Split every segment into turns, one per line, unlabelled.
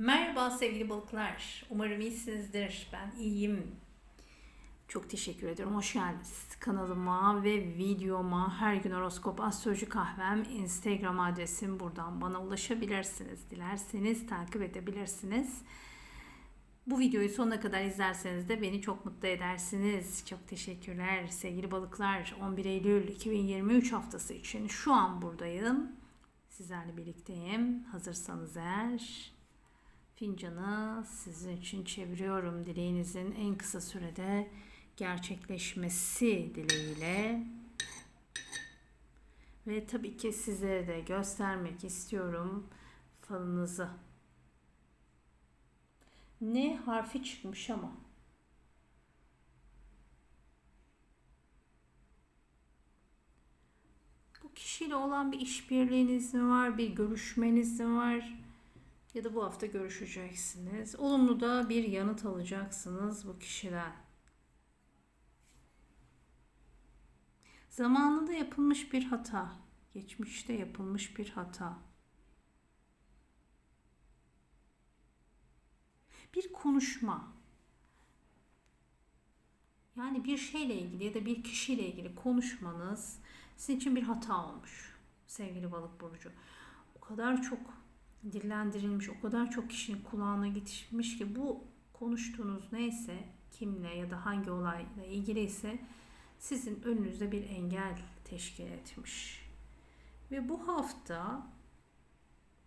Merhaba sevgili balıklar. Umarım iyisinizdir. Ben iyiyim. Çok teşekkür ediyorum. Hoş geldiniz kanalıma ve videoma. Her gün horoskop astroloji kahvem Instagram adresim buradan bana ulaşabilirsiniz. Dilerseniz takip edebilirsiniz. Bu videoyu sonuna kadar izlerseniz de beni çok mutlu edersiniz. Çok teşekkürler sevgili balıklar. 11 Eylül 2023 haftası için şu an buradayım. Sizlerle birlikteyim. Hazırsanız eğer fincanı sizin için çeviriyorum. Dileğinizin en kısa sürede gerçekleşmesi dileğiyle. Ve tabii ki sizlere de göstermek istiyorum falınızı. Ne harfi çıkmış ama. Bu kişiyle olan bir işbirliğiniz mi var, bir görüşmeniz mi var? Ya da bu hafta görüşeceksiniz. Olumlu da bir yanıt alacaksınız bu kişiden. Zamanında yapılmış bir hata, geçmişte yapılmış bir hata. Bir konuşma. Yani bir şeyle ilgili ya da bir kişiyle ilgili konuşmanız sizin için bir hata olmuş sevgili balık burcu. O kadar çok dillendirilmiş, o kadar çok kişinin kulağına gitmiş ki bu konuştuğunuz neyse, kimle ya da hangi olayla ilgili ise sizin önünüzde bir engel teşkil etmiş. Ve bu hafta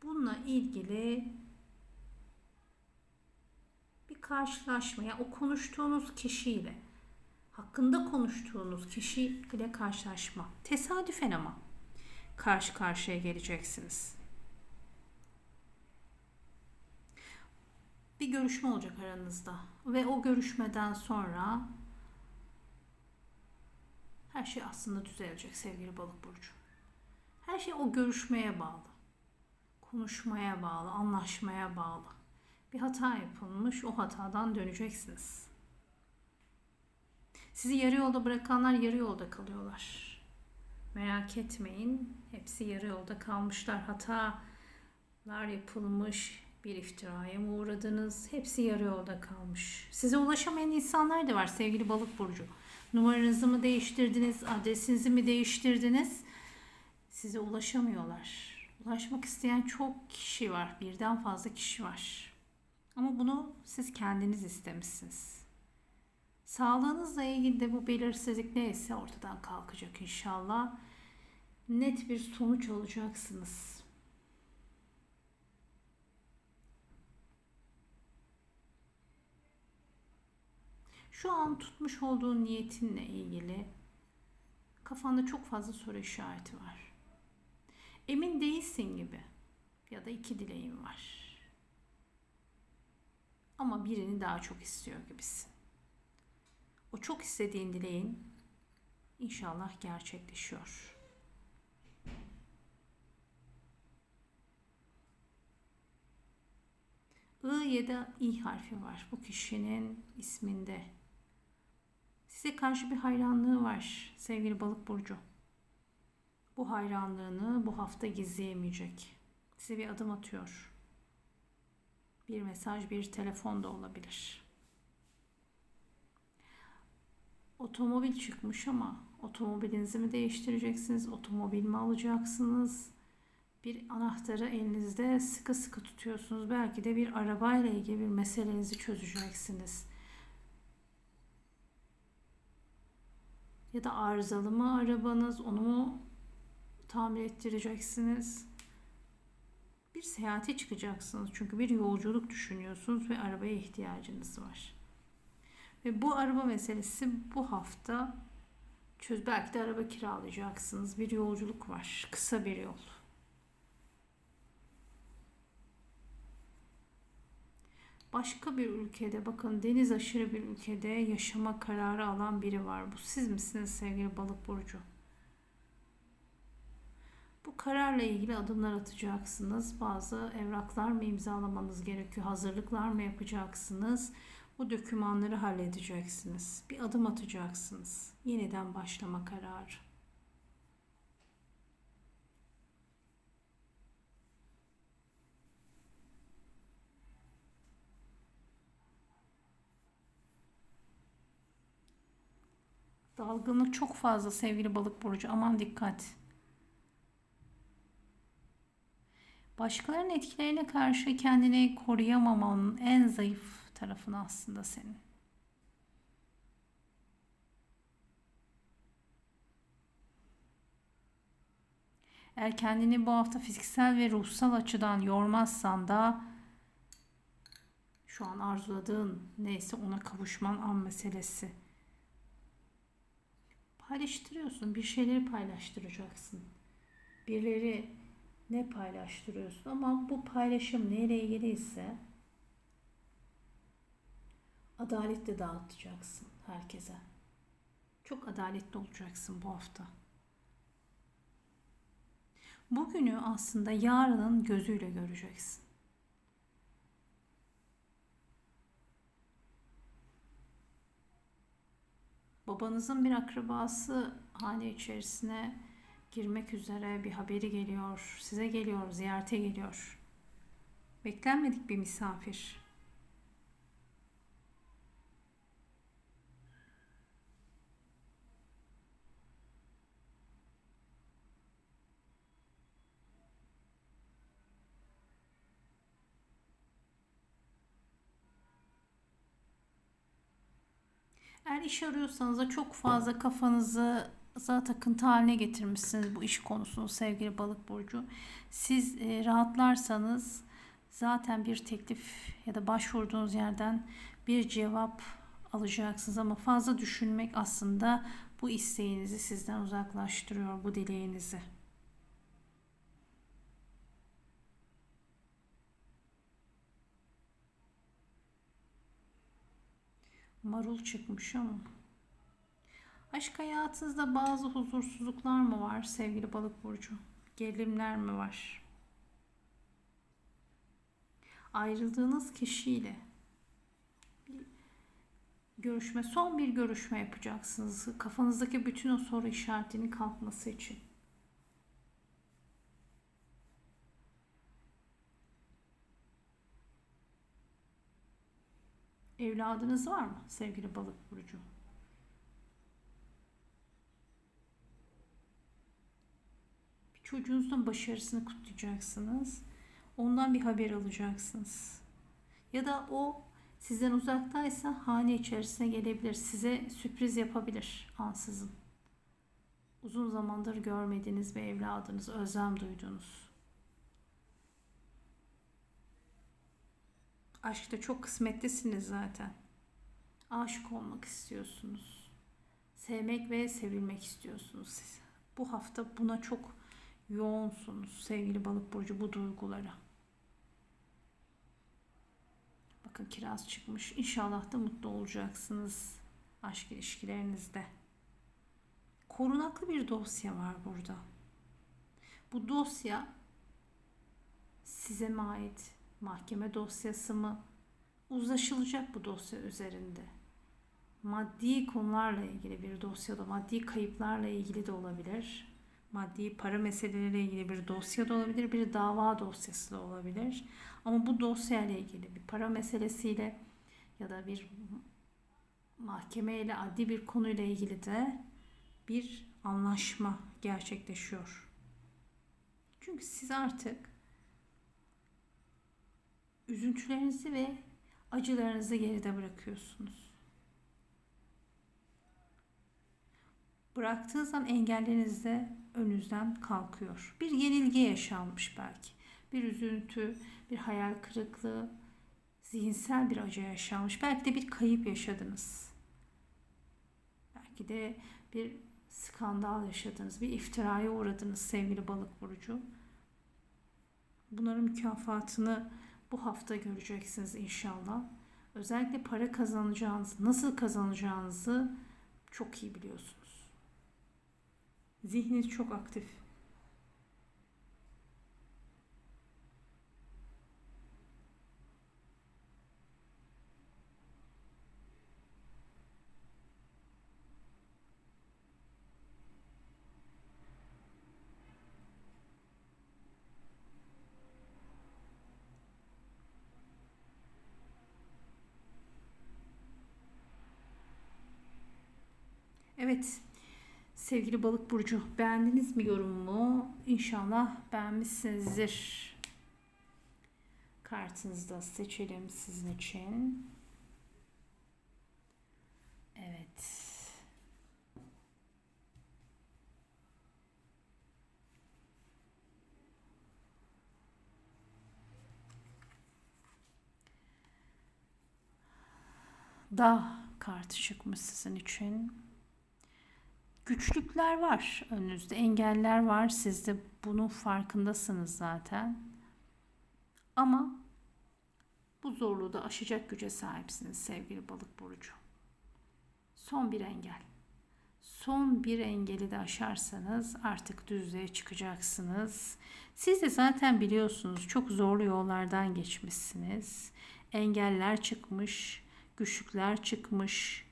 bununla ilgili bir karşılaşma, yani o konuştuğunuz kişiyle, hakkında konuştuğunuz kişiyle karşılaşma. Tesadüfen ama karşı karşıya geleceksiniz. Bir görüşme olacak aranızda ve o görüşmeden sonra her şey aslında düzelecek sevgili balık burcu. Her şey o görüşmeye bağlı. Konuşmaya bağlı, anlaşmaya bağlı. Bir hata yapılmış, o hatadan döneceksiniz. Sizi yarı yolda bırakanlar yarı yolda kalıyorlar. Merak etmeyin, hepsi yarı yolda kalmışlar. Hatalar yapılmış, bir iftiraya mı uğradınız? Hepsi yarı yolda kalmış. Size ulaşamayan insanlar da var sevgili balık burcu. Numaranızı mı değiştirdiniz? Adresinizi mi değiştirdiniz? Size ulaşamıyorlar. Ulaşmak isteyen çok kişi var. Birden fazla kişi var. Ama bunu siz kendiniz istemişsiniz. Sağlığınızla ilgili de bu belirsizlik neyse ortadan kalkacak inşallah. Net bir sonuç alacaksınız. Şu an tutmuş olduğun niyetinle ilgili kafanda çok fazla soru işareti var. Emin değilsin gibi ya da iki dileğin var. Ama birini daha çok istiyor gibisin. O çok istediğin dileğin inşallah gerçekleşiyor. I ya da İ harfi var bu kişinin isminde. Size karşı bir hayranlığı var sevgili balık burcu. Bu hayranlığını bu hafta gizleyemeyecek. Size bir adım atıyor. Bir mesaj, bir telefon da olabilir. Otomobil çıkmış ama otomobilinizi mi değiştireceksiniz? Otomobil mi alacaksınız? Bir anahtarı elinizde sıkı sıkı tutuyorsunuz. Belki de bir arabayla ilgili bir meselenizi çözeceksiniz Ya da arızalı mı arabanız? Onu mu tamir ettireceksiniz? Bir seyahate çıkacaksınız. Çünkü bir yolculuk düşünüyorsunuz ve arabaya ihtiyacınız var. Ve bu araba meselesi bu hafta çöz. Belki de araba kiralayacaksınız. Bir yolculuk var. Kısa bir yol. Başka bir ülkede bakın deniz aşırı bir ülkede yaşama kararı alan biri var. Bu siz misiniz sevgili balık burcu? Bu kararla ilgili adımlar atacaksınız. Bazı evraklar mı imzalamanız gerekiyor? Hazırlıklar mı yapacaksınız? Bu dokümanları halledeceksiniz. Bir adım atacaksınız. Yeniden başlama kararı. Dalgınlık çok fazla sevgili balık burcu. Aman dikkat. Başkalarının etkilerine karşı kendini koruyamamanın en zayıf tarafını aslında senin. Eğer kendini bu hafta fiziksel ve ruhsal açıdan yormazsan da şu an arzuladığın neyse ona kavuşman an meselesi. Paylaştırıyorsun. Bir şeyleri paylaştıracaksın. Birileri ne paylaştırıyorsun ama bu paylaşım neyle ilgili ise adaletle dağıtacaksın herkese. Çok adaletli olacaksın bu hafta. Bugünü aslında yarının gözüyle göreceksin. Babanızın bir akrabası hane içerisine girmek üzere bir haberi geliyor. Size geliyor, ziyarete geliyor. Beklenmedik bir misafir. Eğer iş arıyorsanız da çok fazla kafanızı za takıntı haline getirmişsiniz bu iş konusunu sevgili balık burcu. Siz e, rahatlarsanız zaten bir teklif ya da başvurduğunuz yerden bir cevap alacaksınız ama fazla düşünmek aslında bu isteğinizi sizden uzaklaştırıyor, bu dileğinizi. Marul çıkmış ama. Aşk hayatınızda bazı huzursuzluklar mı var sevgili balık burcu? Gerilimler mi var? Ayrıldığınız kişiyle görüşme, son bir görüşme yapacaksınız. Kafanızdaki bütün o soru işaretinin kalkması için. Evladınız var mı sevgili balık burcu? Bir çocuğunuzun başarısını kutlayacaksınız. Ondan bir haber alacaksınız. Ya da o sizden uzaktaysa hane içerisine gelebilir. Size sürpriz yapabilir ansızın. Uzun zamandır görmediğiniz bir evladınız, özlem duyduğunuz. Aşkta çok kısmetlisiniz zaten. Aşık olmak istiyorsunuz. Sevmek ve sevilmek istiyorsunuz siz. Bu hafta buna çok yoğunsunuz sevgili balık burcu bu duygulara. Bakın kiraz çıkmış. İnşallah da mutlu olacaksınız aşk ilişkilerinizde. Korunaklı bir dosya var burada. Bu dosya size mi ait? Mahkeme dosyası mı? Uzlaşılacak bu dosya üzerinde. Maddi konularla ilgili bir dosyada, maddi kayıplarla ilgili de olabilir. Maddi para meseleleriyle ilgili bir dosya da olabilir, bir dava dosyası da olabilir. Ama bu dosya ile ilgili bir para meselesiyle ya da bir mahkeme ile adli bir konuyla ilgili de bir anlaşma gerçekleşiyor. Çünkü siz artık üzüntülerinizi ve acılarınızı geride bırakıyorsunuz. Bıraktığınız an engelleriniz de önünüzden kalkıyor. Bir yenilgi yaşanmış belki. Bir üzüntü, bir hayal kırıklığı, zihinsel bir acı yaşanmış. Belki de bir kayıp yaşadınız. Belki de bir skandal yaşadınız, bir iftiraya uğradınız sevgili balık burcu. Bunların mükafatını bu hafta göreceksiniz inşallah. Özellikle para kazanacağınızı, nasıl kazanacağınızı çok iyi biliyorsunuz. Zihniniz çok aktif. Evet. Sevgili balık burcu beğendiniz mi yorumumu? İnşallah beğenmişsinizdir. Kartınızı da seçelim sizin için. Evet. Dağ kartı çıkmış sizin için. Güçlükler var önünüzde, engeller var. Siz de bunun farkındasınız zaten. Ama bu zorluğu da aşacak güce sahipsiniz sevgili balık burcu. Son bir engel. Son bir engeli de aşarsanız artık düzlüğe çıkacaksınız. Siz de zaten biliyorsunuz çok zorlu yollardan geçmişsiniz. Engeller çıkmış, güçlükler çıkmış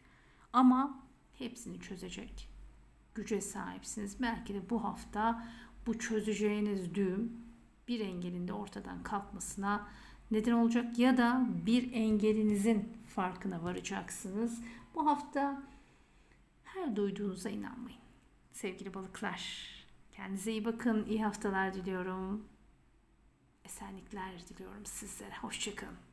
ama hepsini çözecek güce sahipsiniz. Belki de bu hafta bu çözeceğiniz düğüm bir engelin de ortadan kalkmasına neden olacak ya da bir engelinizin farkına varacaksınız. Bu hafta her duyduğunuza inanmayın. Sevgili balıklar, kendinize iyi bakın. İyi haftalar diliyorum. Esenlikler diliyorum sizlere. Hoşçakalın.